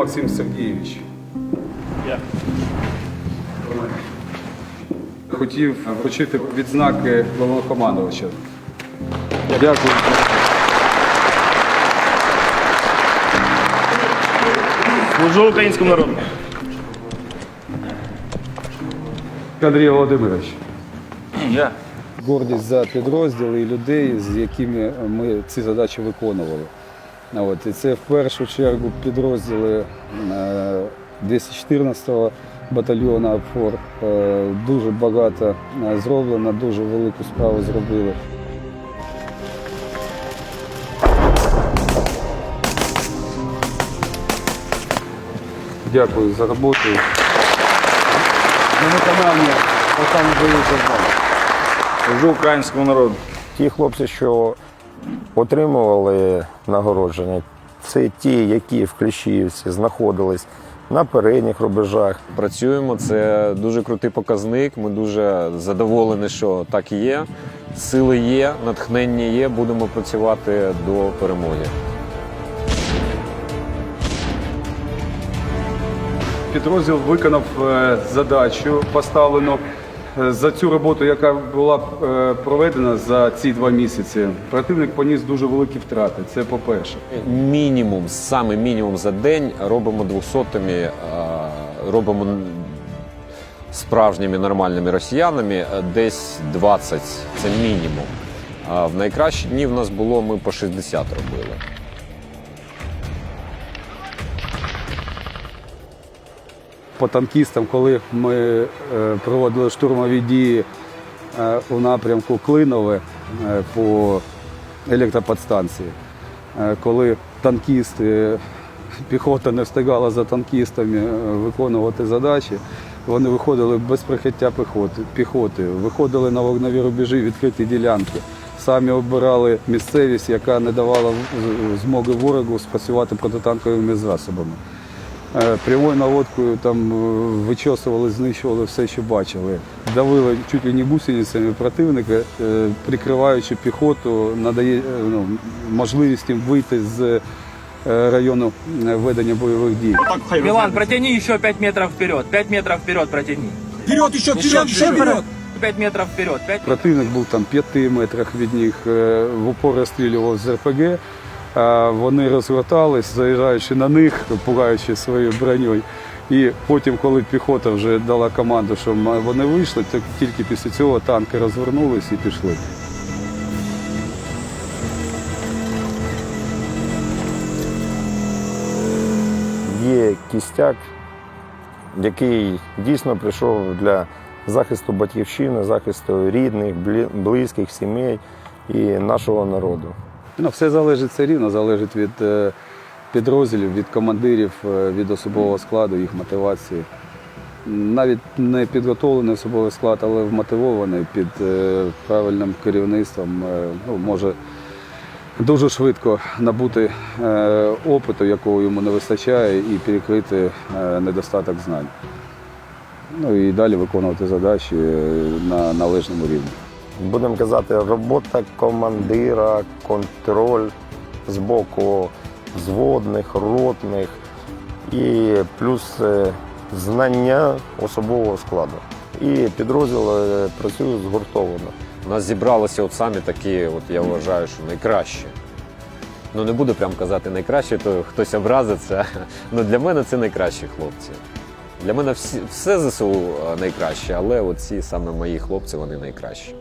Максим Сергійович. Я. Хотів вручити відзнаки головнокомандувача. Дякую. Служу українському народу. Андрій Володимирович. Я. гордість за підрозділи і людей, з якими ми ці задачі виконували. От, і це в першу чергу підрозділи е, 214-го батальйону АПФОР. Е, Дуже багато е, зроблено, дуже велику справу зробили. Дякую за роботу. На виконання останніх бойових завдань. Служу українському народу. Ті хлопці, що отримували нагородження, це ті, які в Кліщіївці знаходились на передніх рубежах. Працюємо, це дуже крутий показник. Ми дуже задоволені, що так і є. Сили є, натхнення є. Будемо працювати до перемоги. Підрозділ виконав е, задачу поставлену. Е, За цю роботу, яка була е, проведена за ці два місяці, противник поніс дуже великі втрати. Це по-перше. Мінімум, саме мінімум за день робимо двохсотими, робимо справжніми нормальними росіянами е, десь 20. Це мінімум. А в найкращі дні в нас було ми по 60 робили. По танкістам, коли ми е, проводили штурмові дії е, у напрямку Клинове е, по електроподстанції, коли танкісти, піхота не встигала за танкістами виконувати задачі, вони виходили без прикриття піхоти, піхоти, виходили на вогневі рубежі, відкриті ділянки. Самі обирали місцевість, яка не давала змоги ворогу спрацювати протитанковими засобами. Е, Прямою наводкою там е, вичосували, знищували все, що бачили. Давили чуть ли не гусеницями противника, е, прикриваючи піхоту, надає ну, можливість їм вийти з району ведення бойових дій. Милан, протяни еще 5 метров вперед. 5 метров вперед протяни. Вперед, еще, вперед, еще вперед! 5 метров вперед. 5 Противник був там 5 метрах від них, в упор розстрілював з РПГ. Вони розгортались, заїжджаючи на них, пугаючи своєю броньою. І потім, коли піхота вже дала команду, що вони вийшли, то тільки після цього танки розвернулись і пішли. Є кістяк, який дійсно прийшов для захисту батьківщини, захисту рідних, близьких, сімей і нашого народу. Ну, все залежить все рівно, залежить від е, підрозділів, від командирів, е, від особового складу, їх мотивації. Навіть не підготовлений особовий склад, але вмотивований під е, правильним керівництвом, ну, може дуже швидко набути опиту, якого йому не вистачає, і перекрити недостаток знань. Ну і далі виконувати задачі на належному рівні. Будемо казати, робота командира, контроль з боку взводних, ротних і плюс е, знання особового складу. І підрозділ е, працює згуртовано. У нас зібралися от самі такі, от я вважаю, що найкращі. Ну не буду прям казати найкращі, то хтось образиться. Ну для мене це найкращі хлопці. Для мене всі, все ЗСУ е, найкраще, але оці саме мої хлопці, вони найкращі.